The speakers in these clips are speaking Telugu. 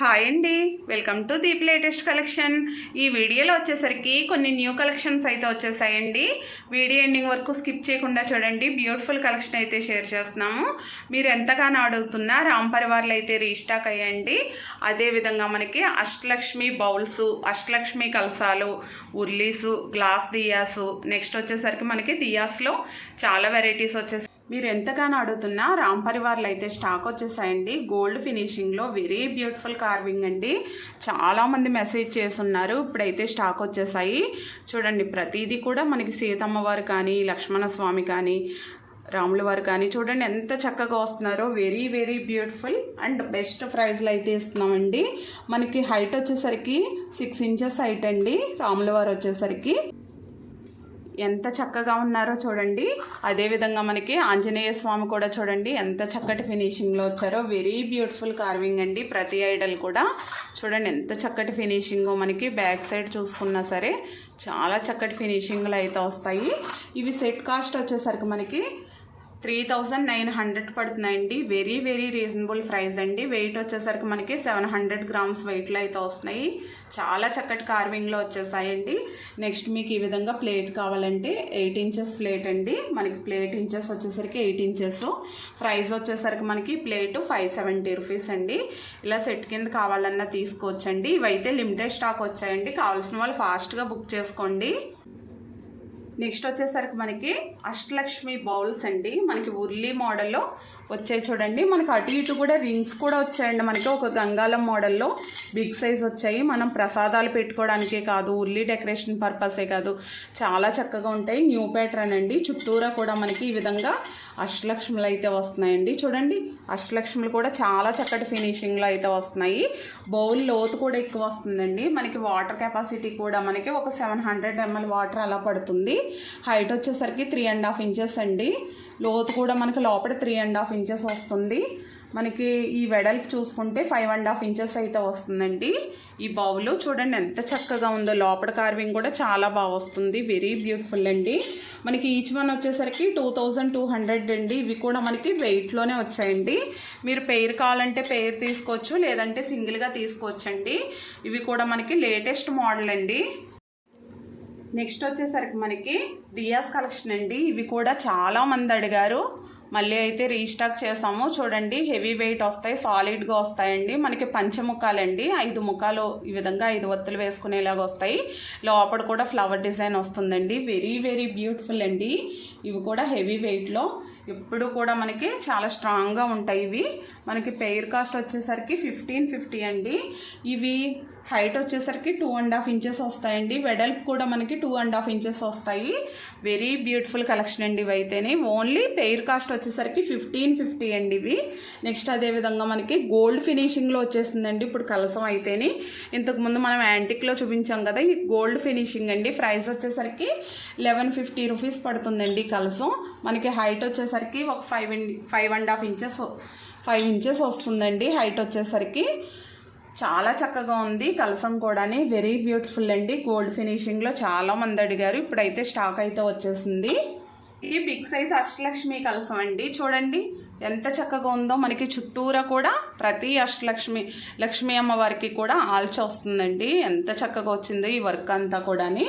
హాయ్ అండి. Welcome to Deep latest collection. ఈ వీడియోలో వచ్చేసరికి కొన్ని న్యూ కలెక్షన్స్ అయితే వచ్చేసాయండి. వీడియో ఎండింగ్ వరకు స్కిప్ చేయకుండా చూడండి. బ్యూటిఫుల్ కలెక్షన్ అయితే షేర్ చేస్తున్నాము. మీరు ఎంతగానో అడుగుతున్నా రామ్ పరివార్లు అయితే రీస్టాక్ అయ్యండి. అదేవిధంగా మనకి అష్టలక్ష్మి బౌల్స్ అష్టలక్ష్మి కలసాలు ఉర్లీసు గ్లాస్ దియాసు. నెక్స్ట్ వచ్చేసరికి మనకి దియాస్లో చాలా వెరైటీస్ వచ్చేసి మీరు ఎంతగానో అడుగుతున్నా రామ్ పరివార్లు అయితే స్టాక్ వచ్చేసాయండి గోల్డ్ ఫినిషింగ్లో వెరీ బ్యూటిఫుల్ కార్వింగ్ అండి. చాలామంది మెసేజ్ చేస్తున్నారు. ఇప్పుడైతే స్టాక్ వచ్చేసాయి. చూడండి ప్రతిదీ కూడా మనకి సీతమ్మవారు కానీ లక్ష్మణ స్వామి కానీ రాముల వారు కానీ చూడండి ఎంత చక్కగా వస్తున్నారో. Very very beautiful and best ప్రైజ్లు అయితే ఇస్తున్నామండి. మనకి హైట్ వచ్చేసరికి సిక్స్ ఇంచెస్ హైట్ అండి. రాముల వారు వచ్చేసరికి ఎంత చక్కగా ఉన్నారో చూడండి. అదేవిధంగా మనకి ఆంజనేయ స్వామి కూడా చూడండి ఎంత చక్కటి ఫినిషింగ్లో వచ్చారో. వెరీ బ్యూటిఫుల్ కార్వింగ్ అండి. ప్రతి ఐడల్ కూడా. చూడండి ఎంత చక్కటి ఫినిషింగ్ మనకి. బ్యాక్ సైడ్ చూసుకున్నా సరే చాలా చక్కటి ఫినిషింగ్లు అయితే వస్తాయి. ఇవి సెట్ కాస్ట్ వచ్చేసరికి మనకి త్రీ థౌజండ్ నైన్ హండ్రెడ్ పడుతున్నాయండి వెరీ వెరీ రీజనబుల్ ప్రైస్ అండి. వెయిట్ వచ్చేసరికి మనకి సెవెన్ హండ్రెడ్ గ్రామ్స్ వెయిట్లో అయితే వస్తున్నాయి. చాలా చక్కటి కార్వింగ్లో వచ్చేసాయండి. నెక్స్ట్ మీకు ఈ విధంగా ప్లేట్ కావాలంటే ఎయిట్ ఇంచెస్ ప్లేట్ అండి. మనకి ప్లేట్ ఇంచెస్ వచ్చేసరికి ఎయిట్ ఇంచెస్ ప్రైస్ వచ్చేసరికి మనకి ప్లేట్ ఫైవ్ సెవెంటీ రూపీస్ అండి. ఇలా సెట్ కింద కావాలన్నా తీసుకోవచ్చండి. ఇవైతే లిమిటెడ్ స్టాక్ వచ్చాయండి. కావాల్సిన వాళ్ళు ఫాస్ట్గా బుక్ చేసుకోండి. నెక్స్ట్ వచ్చేసరికి మనకి అష్టలక్ష్మి బౌల్స్ అండి. మనకి ఉర్లీ మోడల్లో వచ్చాయి చూడండి. మనకి అటు ఇటు కూడా రింగ్స్ కూడా వచ్చాయండి. మనకి ఒక గంగాలం మోడల్లో బిగ్ సైజ్ వచ్చాయి. మనం ప్రసాదాలు పెట్టుకోవడానికే కాదు ఉల్లి డెకరేషన్ పర్పసే కాదు చాలా చక్కగా ఉంటాయి. న్యూ ప్యాటర్న్ అండి. చుట్టూరా కూడా మనకి ఈ విధంగా అష్టలక్ష్ములు అయితే వస్తున్నాయండి. చూడండి అష్టలక్ష్ములు కూడా చాలా చక్కటి ఫినిషింగ్లో అయితే వస్తున్నాయి. బౌల్ లోతు కూడా ఎక్కువ వస్తుందండి. మనకి వాటర్ కెపాసిటీ కూడా మనకి ఒక సెవెన్ హండ్రెడ్ ఎంఎల్ వాటర్ అలా పడుతుంది. హైట్ వచ్చేసరికి త్రీ అండ్ హాఫ్ ఇంచెస్ అండి. లోతు కూడా మనకి లోపల త్రీ అండ్ హాఫ్ ఇంచెస్ వస్తుంది. మనకి ఈ వెడల్పు చూసుకుంటే ఫైవ్ అండ్ హాఫ్ ఇంచెస్ అయితే వస్తుందండి. ఈ బౌలు చూడండి ఎంత చక్కగా ఉందో. లోపల కార్వింగ్ కూడా చాలా బాగా వస్తుంది. వెరీ బ్యూటిఫుల్ అండి. మనకి ఈచ్ వన్ వచ్చేసరికి టూ థౌజండ్ టూ హండ్రెడ్ అండి. ఇవి కూడా మనకి వెయిట్లోనే వచ్చాయండి. మీరు పెయిర్ కావాలంటే పెయిర్ తీసుకోవచ్చు లేదంటే సింగిల్గా తీసుకోవచ్చండి. ఇవి కూడా మనకి లేటెస్ట్ మోడల్ అండి. నెక్స్ట్ వచ్చేసరికి మనకి దియాస్ కలెక్షన్ అండి. ఇవి కూడా చాలా మంది అడిగారు. మళ్ళీ అయితే రీస్టాక్ చేసాము. చూడండి హెవీ వెయిట్ వస్తాయి సాలిడ్గా వస్తాయండి. మనకి పంచముఖాలండి. ఐదు ముఖాలు ఈ విధంగా ఐదు ఒత్తులు వేసుకునేలాగా వస్తాయి. లోపల కూడా ఫ్లవర్ డిజైన్ వస్తుందండి. వెరీ వెరీ బ్యూటిఫుల్ అండి. ఇవి కూడా హెవీ వెయిట్లో ఎప్పుడు కూడా మనకి చాలా స్ట్రాంగ్గా ఉంటాయి ఇవి. మనకి పెయిర్ కాస్ట్ వచ్చేసరికి ఫిఫ్టీన్ ఫిఫ్టీ అండి. ఇవి హైట్ వచ్చేసరికి టూ అండ్ హాఫ్ ఇంచెస్ వస్తాయండి. వెడల్పు కూడా మనకి టూ అండ్ హాఫ్ ఇంచెస్ వస్తాయి. వెరీ బ్యూటిఫుల్ కలెక్షన్ అండి ఇవి అయితేనే. ఓన్లీ పెయిర్ కాస్ట్ వచ్చేసరికి ఫిఫ్టీన్ ఫిఫ్టీ అండి ఇవి. నెక్స్ట్ అదేవిధంగా మనకి గోల్డ్ ఫినిషింగ్లో వచ్చేసిందండి ఇప్పుడు కలసం అయితేనే. ఇంతకుముందు మనం యాంటిక్లో చూపించాం కదా ఇది గోల్డ్ ఫినిషింగ్ అండి. ప్రైస్ వచ్చేసరికి లెవెన్ ఫిఫ్టీ రూపీస్ పడుతుందండి కలసం. మనకి హైట్ వచ్చేసరికి ఒక five five and half inches five inches వస్తుందండి హైట్ వచ్చేసరికి. చాలా చక్కగా ఉంది. కలసం కూడాని వెరీ బ్యూటిఫుల్ అండి. గోల్డ్ ఫినిషింగ్లో చాలా మంది అడిగారు. ఇప్పుడైతే స్టాక్ అయితే వచ్చేసింది. ఈ బిగ్ సైజ్ అష్టలక్ష్మి కలసం అండి. చూడండి ఎంత చక్కగా ఉందో. మనకి చుట్టూరా కూడా ప్రతి అష్టలక్ష్మి లక్ష్మీ అమ్మవారికి కూడా ఆల్చి వస్తుందండి. ఎంత చక్కగా వచ్చిందో ఈ వర్క్ అంతా కూడాని.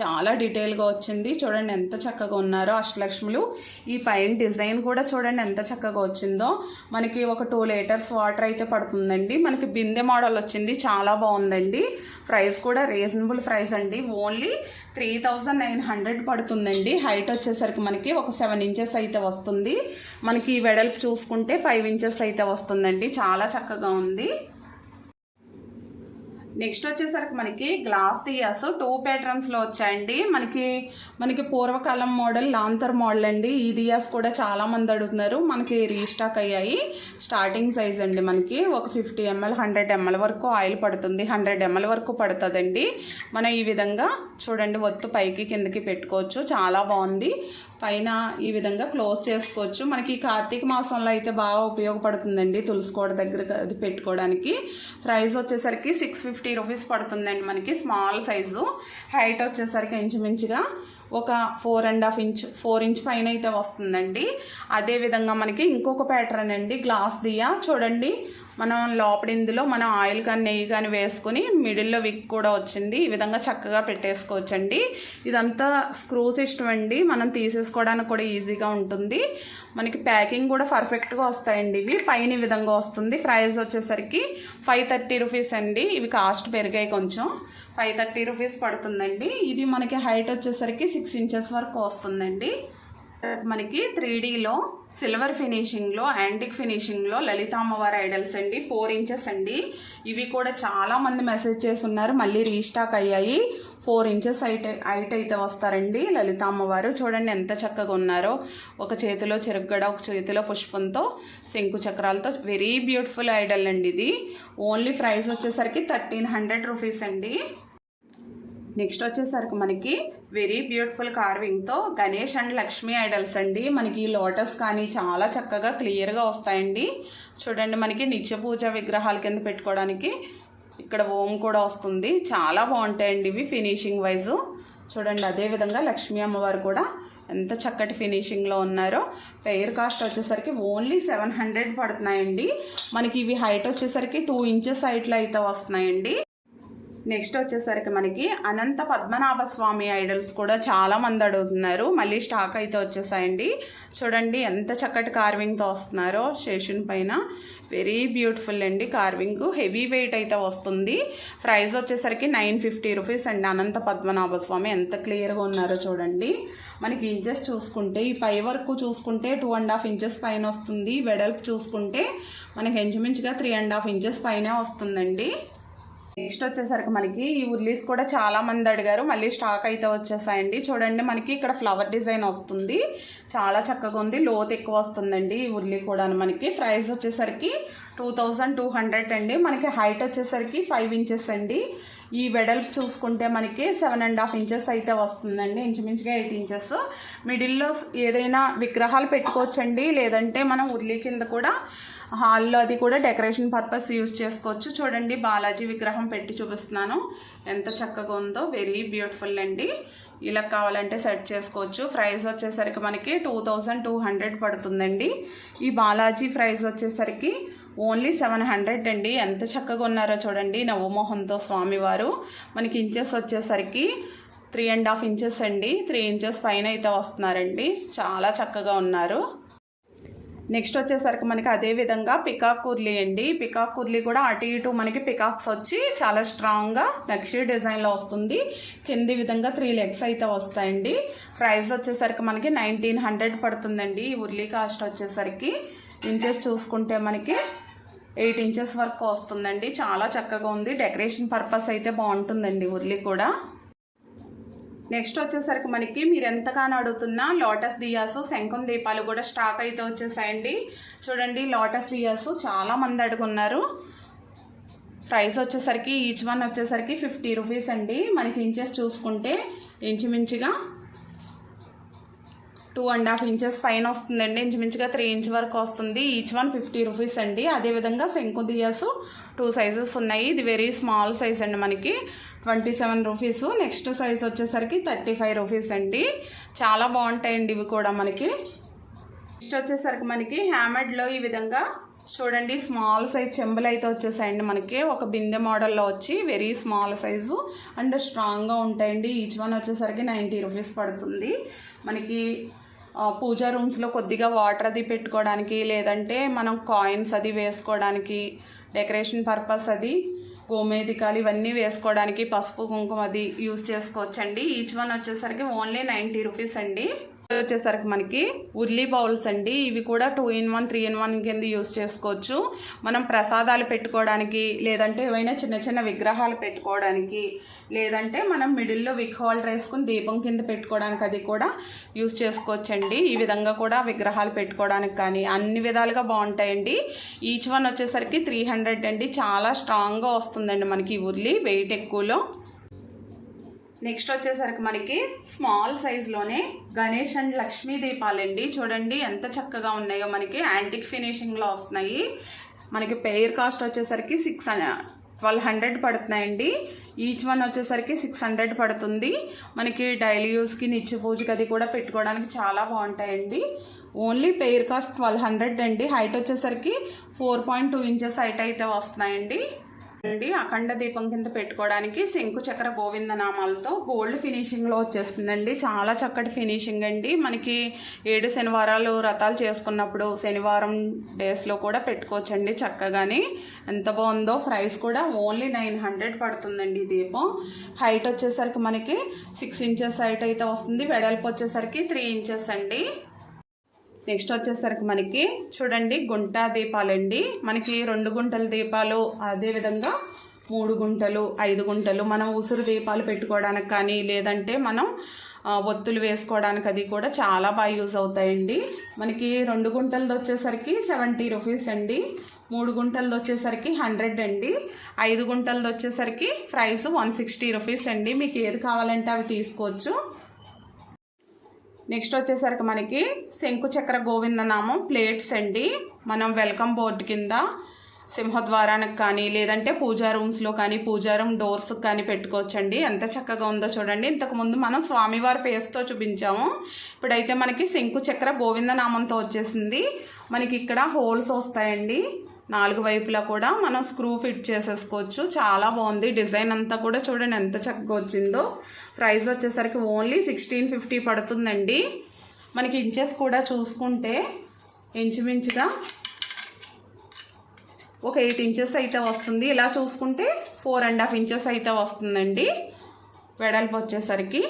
చాలా డీటెయిల్గా వచ్చింది. చూడండి ఎంత చక్కగా ఉన్నారో అష్టలక్ష్ములు. ఈ పైన డిజైన్ కూడా చూడండి ఎంత చక్కగా వచ్చిందో. మనకి ఒక టూ లీటర్స్ వాటర్ అయితే పడుతుందండి. మనకి బిందె మోడల్ వచ్చింది. చాలా బాగుందండి. ప్రైస్ కూడా రీజనబుల్ ప్రైస్ అండి. Only three thousand nine hundred పడుతుందండి. హైట్ వచ్చేసరికి మనకి ఒక సెవెన్ ఇంచెస్ అయితే వస్తుంది. మనకి ఈ వెడల్పు చూసుకుంటే ఫైవ్ ఇంచెస్ అయితే వస్తుందండి. చాలా చక్కగా ఉంది. నెక్స్ట్ వచ్చేసరికి మనకి గ్లాస్ దియాస్ టూ ప్యాటర్న్స్లో వచ్చాయండి. మనకి మనకి పూర్వకాలం మోడల్ లాంతర్ మోడల్ అండి. ఈ దియాస్ కూడా చాలా మంది అడుగుతున్నారు. మనకి రీస్టాక్ అయ్యాయి. స్టార్టింగ్ సైజ్ అండి మనకి. ఒక ఫిఫ్టీ ఎంఎల్ హండ్రెడ్ ఎంఎల్ వరకు ఆయిల్ పడుతుంది. హండ్రెడ్ ఎంఎల్ వరకు పడుతుందండి. మనం ఈ విధంగా చూడండి ఒత్తు పైకి కిందకి పెట్టుకోవచ్చు. చాలా బాగుంది. పైన ఈ విధంగా క్లోజ్ చేసుకోవచ్చు. మనకి కార్తీక మాసంలో అయితే బాగా ఉపయోగపడుతుందండి తులసికోట దగ్గర అది పెట్టుకోవడానికి. ప్రైస్ వచ్చేసరికి సిక్స్ ఫిఫ్టీ రూపీస్ పడుతుందండి మనకి స్మాల్ సైజు హైట్ వచ్చేసరికి ఇంచుమించుగా ఒక four and half inch four inch పైన అయితే వస్తుందండి. అదేవిధంగా మనకి ఇంకొక ప్యాటర్న్ అండి గ్లాస్ దియా చూడండి మనం లోపల ఇందులో మనం ఆయిల్ కానీ నెయ్యి కానీ వేసుకుని మిడిల్లో విక్ కూడా వచ్చింది. ఈ విధంగా చక్కగా పెట్టేసుకోవచ్చండి. ఇదంతా స్క్రూస్ ఇష్టం అండి మనం తీసేసుకోవడానికి కూడా ఈజీగా ఉంటుంది. మనకి ప్యాకింగ్ కూడా పర్ఫెక్ట్గా వస్తాయండి ఇవి. పైన ఈ విధంగా వస్తుంది. ప్రైస్ వచ్చేసరికి ఫైవ్ థర్టీ రూపీస్ అండి. ఇవి కాస్ట్ పెరిగాయి కొంచెం. ఫైవ్ థర్టీ రూపీస్ పడుతుందండి. ఇది మనకి హైట్ వచ్చేసరికి సిక్స్ ఇంచెస్ వరకు వస్తుందండి. మనకి త్రీ డీలో సిల్వర్ ఫినిషింగ్లో యాంటిక్ ఫినిషింగ్లో లలిత అమ్మవారి ఐడల్స్ అండి ఫోర్ ఇంచెస్ అండి. ఇవి కూడా చాలా మంది మెసేజ్ చేసి ఉన్నారు మళ్ళీ రీస్టాక్ అయ్యాయి. ఫోర్ ఇంచెస్ హైట్ హైట్ అయితే వస్తారండి లలిత అమ్మవారు చూడండి ఎంత చక్కగా ఉన్నారో. ఒక చేతిలో చెరుగ్గడ ఒక చేతిలో పుష్పంతో శంకు చక్రాలతో వెరీ బ్యూటిఫుల్ ఐడల్ అండి ఇది. ఓన్లీ ప్రైస్ వచ్చేసరికి థర్టీన్ హండ్రెడ్ రూపీస్ అండి. నెక్స్ట్ వచ్చేసరికి మనకి వెరీ బ్యూటిఫుల్ కార్వింగ్తో గణేష్ అండ్ లక్ష్మీ ఐడల్స్ అండి. మనకి లోటస్ కానీ చాలా చక్కగా క్లియర్గా వస్తాయండి. చూడండి మనకి నిత్య పూజ విగ్రహాల కింద పెట్టుకోవడానికి ఇక్కడ ఓం కూడా వస్తుంది. చాలా బాగుంటాయండి ఇవి ఫినిషింగ్ వైజు చూడండి అదేవిధంగా లక్ష్మీ అమ్మవారు కూడా ఎంత చక్కటి ఫినిషింగ్లో ఉన్నారో. పెయిర్ కాస్ట్ వచ్చేసరికి ఓన్లీ సెవెన్ హండ్రెడ్ పడుతున్నాయండి. మనకి ఇవి హైట్ వచ్చేసరికి టూ ఇంచెస్ హైట్లో అయితే వస్తున్నాయండి. నెక్స్ట్ వచ్చేసరికి మనకి అనంత పద్మనాభ స్వామి ఐడల్స్ కూడా చాలా మంది అడుగుతున్నారు. మళ్ళీ స్టాక్ అయితే వచ్చేసాయండి. చూడండి ఎంత చక్కటి కార్వింగ్తో వస్తున్నారో స్టేషన్ పైన. వెరీ బ్యూటిఫుల్ అండి కార్వింగ్ హెవీ వెయిట్ అయితే వస్తుంది. ప్రైస్ వచ్చేసరికి నైన్ ఫిఫ్టీ రూపీస్ అండి. అనంత పద్మనాభ స్వామి ఎంత క్లియర్గా ఉన్నారో చూడండి. మనకి ఇంచెస్ చూసుకుంటే ఈ పై వరకు చూసుకుంటే టూ అండ్ హాఫ్ ఇంచెస్ పైన వస్తుంది. వెడల్పు చూసుకుంటే మనకి ఇంచుమించుగా త్రీ అండ్ హాఫ్ ఇంచెస్ పైనే వస్తుందండి. నెక్స్ట్ వచ్చేసరికి మనకి ఈ ఉర్లీస్ కూడా చాలా మంది అడిగారు. మళ్ళీ స్టాక్ అయితే వచ్చేసాయండి. చూడండి మనకి ఇక్కడ ఫ్లవర్ డిజైన్ వస్తుంది. చాలా చక్కగా ఉంది. లోత్ ఎక్కువ వస్తుందండి ఈ ఉర్లీ కూడా మనకి. ప్రైస్ వచ్చేసరికి టూ థౌజండ్ టూ హండ్రెడ్ అండి. మనకి హైట్ వచ్చేసరికి ఫైవ్ ఇంచెస్ అండి. ఈ వెడల్పు చూసుకుంటే మనకి సెవెన్ అండ్ హాఫ్ ఇంచెస్ అయితే వస్తుందండి. ఇంచుమించుగా ఎయిట్ ఇంచెస్. మిడిల్లో ఏదైనా విగ్రహాలు పెట్టుకోవచ్చండి. లేదంటే మనం ఉర్లీ కింద కూడా హాల్లో అది కూడా డెకరేషన్ పర్పస్ యూజ్ చేసుకోవచ్చు. చూడండి బాలాజీ విగ్రహం పెట్టి చూపిస్తున్నాను. ఎంత చక్కగా ఉందో వెరీ బ్యూటిఫుల్ అండి. ఇలా కావాలంటే సెట్ చేసుకోవచ్చు. ప్రైస్ వచ్చేసరికి మనకి టూ థౌజండ్ టూ హండ్రెడ్ పడుతుందండి. ఈ బాలాజీ ప్రైస్ వచ్చేసరికి ఓన్లీ సెవెన్ హండ్రెడ్ అండి. ఎంత చక్కగా ఉన్నారో చూడండి. నవమోహన్తో స్వామివారు. మనకి ఇంచెస్ వచ్చేసరికి త్రీ అండ్ హాఫ్ ఇంచెస్ అండి. త్రీ ఇంచెస్ పైన అయితే వస్తున్నారండి. చాలా చక్కగా ఉన్నారు. నెక్స్ట్ వచ్చేసరికి మనకి అదే విధంగా పికాక్ కుర్లీ అండి. పికాక్ కుర్లీ కూడా అటు ఇటు మనకి పికాక్స్ వచ్చి చాలా స్ట్రాంగ్గా నక్షి డిజైన్లో వస్తుంది. కింది విధంగా త్రీ లెగ్స్ అయితే వస్తాయండి. ప్రైస్ వచ్చేసరికి మనకి నైన్టీన్ హండ్రెడ్ పడుతుందండి. ఈ ఉర్లీ కాస్ట్ వచ్చేసరికి ఇంచెస్ చూసుకుంటే మనకి ఎయిట్ ఇంచెస్ వరకు వస్తుందండి. చాలా చక్కగా ఉంది. డెకరేషన్ పర్పస్ అయితే బాగుంటుందండి ఉర్లీ కూడా. నెక్స్ట్ వచ్చేసరికి మనకి మీరు ఎంతగానో అడుగుతున్న లోటస్ దియాసు శంకుం దీపాలు కూడా స్టాక్ అయితే వచ్చేసాయండి. చూడండి లోటస్ దియాసు చాలా మంది అడుగున్నారు. ప్రైస్ వచ్చేసరికి ఈచ్ వన్ వచ్చేసరికి ఫిఫ్టీ రూపీస్ అండి. మనకి ఇంచెస్ చూసుకుంటే ఇంచుమించుగా టూ అండ్ హాఫ్ ఇంచెస్ పైన వస్తుందండి. ఇంచుమించుగా త్రీ ఇంచ్ వరకు వస్తుంది. ఈచ్ వన్ ఫిఫ్టీ రూపీస్ అండి. అదేవిధంగా శంకు దియాసు టూ సైజెస్ ఉన్నాయి. ఇది వెరీ స్మాల్ సైజ్ అండి మనకి. Twenty seven rupees next size వచ్చేసరికి థర్టీ ఫైవ్ రూపీస్ అండి. చాలా బాగుంటాయండి ఇవి కూడా మనకి. నెక్స్ట్ వచ్చేసరికి మనకి హ్యామెడ్లో ఈ విధంగా చూడండి స్మాల్ సైజ్ చెంబులు అయితే వచ్చేసాయండి మనకి. ఒక బిందె మోడల్లో వచ్చి వెరీ స్మాల్ సైజు అండ్ స్ట్రాంగ్గా ఉంటాయండి. ఈచ్ వన్ వచ్చేసరికి నైంటీ రూపీస్ పడుతుంది. మనకి పూజా రూమ్స్లో కొద్దిగా వాటర్ అది పెట్టుకోవడానికి లేదంటే మనం కాయిన్స్ అది వేసుకోవడానికి డెకరేషన్ పర్పస్ అది గోమేదికాలు ఇవన్నీ వేసుకోవడానికి పసుపు కుంకుమ అది యూజ్ చేసుకోవచ్చండి. ఈచ్ వన్ వచ్చేసరికి ఓన్లీ నైంటీ రూపీస్ అండి. వచ్చేసరికి మనకి ఉర్లీ బౌల్స్ అండి. ఇవి కూడా two in one three in one కింద యూస్ చేసుకోవచ్చు. మనం ప్రసాదాలు పెట్టుకోవడానికి లేదంటే ఏవైనా చిన్న చిన్న విగ్రహాలు పెట్టుకోవడానికి లేదంటే మనం మిడిల్లో విక్ హోల్డర్ వేసుకుని దీపం కింద పెట్టుకోవడానికి అది కూడా యూస్ చేసుకోవచ్చండి. ఈ విధంగా కూడా విగ్రహాలు పెట్టుకోవడానికి కానీ అన్ని విధాలుగా బాగుంటాయండి. ఈచ్ వన్ వచ్చేసరికి త్రీ హండ్రెడ్ అండి. చాలా స్ట్రాంగ్గా వస్తుందండి మనకి ఉల్లి వెయిట్ ఎక్కువలో. నెక్స్ట్ వచ్చేసరికి మనకి స్మాల్ సైజ్లోనే గణేష్ అండ్ లక్ష్మీ దీపాలండి. చూడండి ఎంత చక్కగా ఉన్నాయో మనకి. యాంటిక్ ఫినిషింగ్లో వస్తున్నాయి. మనకి పెయిర్ కాస్ట్ వచ్చేసరికి సిక్స్ ట్వెల్వ్ హండ్రెడ్ పడుతున్నాయండి. ఈచ్ వన్ వచ్చేసరికి సిక్స్ హండ్రెడ్ పడుతుంది. మనకి డైలీ యూస్కి నిత్య పూజకి అది కూడా పెట్టుకోవడానికి చాలా బాగుంటాయండి. Only pair cost twelve hundred అండి. హైట్ వచ్చేసరికి four point two inches height అయితే వస్తున్నాయండి. అండి. అఖండ దీపం కింద పెట్టుకోవడానికి శంకు చక్ర గోవింద నామాలతో గోల్డ్ ఫినిషింగ్లో వచ్చేస్తుందండి. చాలా చక్కటి ఫినిషింగ్ అండి. మనకి ఏడు శనివారాలు రథాలు చేసుకున్నప్పుడు శనివారం డేస్లో కూడా పెట్టుకోవచ్చండి చక్కగాని. ఎంత బాగుందో ప్రైస్ కూడా ఓన్లీ నైన్ హండ్రెడ్ పడుతుందండి ఈ దీపం. హైట్ వచ్చేసరికి మనకి సిక్స్ ఇంచెస్ హైట్ అయితే వస్తుంది. వెడల్పు వచ్చేసరికి త్రీ ఇంచెస్ అండి. నెక్స్ట్ వచ్చేసరికి మనకి చూడండి గుంట దీపాలండి. మనకి రెండు గుంటల దీపాలు అదేవిధంగా మూడు గుంటలు ఐదు గుంటలు మనం ఉసురు దీపాలు పెట్టుకోవడానికి కానీ లేదంటే మనం ఒత్తులు వేసుకోవడానికి అది కూడా చాలా బాగా యూజ్ అవుతాయండి. మనకి రెండు గుంటలది వచ్చేసరికి సెవెంటీ రూపీస్ అండి. మూడు గుంటలది వచ్చేసరికి హండ్రెడ్ అండి. ఐదు గుంటలది వచ్చేసరికి ప్రైస్ వన్ సిక్స్టీ రూపీస్ అండి. మీకు ఏది కావాలంటే అవి తీసుకోవచ్చు. నెక్స్ట్ వచ్చేసరికి మనకి శంకు చక్ర గోవిందనామం ప్లేట్స్ అండి. మనం వెల్కమ్ బోర్డు కింద సింహద్వారానికి కానీ లేదంటే పూజా రూమ్స్లో కానీ పూజా రూమ్ డోర్స్కి కానీ పెట్టుకోవచ్చండి. ఎంత చక్కగా ఉందో చూడండి. ఇంతకుముందు మనం స్వామివారి ఫేస్తో చూపించాము. ఇప్పుడైతే మనకి శంకు చక్ర గోవిందనామంతో వచ్చేసింది. మనకి ఇక్కడ హోల్స్ వస్తాయండి. నాలుగు వైపులా కూడా మనం స్క్రూ ఫిట్ చేసేసుకోవచ్చు. చాలా బాగుంది. డిజైన్ అంతా కూడా చూడండి ఎంత చక్కగా వచ్చిందో. ప్రైస్ వచ్చేసరికి ఓన్లీ సిక్స్టీన్ ఫిఫ్టీ పడుతుందండి. మనకి ఇంచెస్ కూడా చూసుకుంటే ఇంచుమించుగా ఒక ఎయిట్ ఇంచెస్ అయితే వస్తుంది. ఇలా చూసుకుంటే ఫోర్ అండ్ హాఫ్ ఇంచెస్ అయితే వస్తుందండి. వెడల్పు వచ్చేసరికి.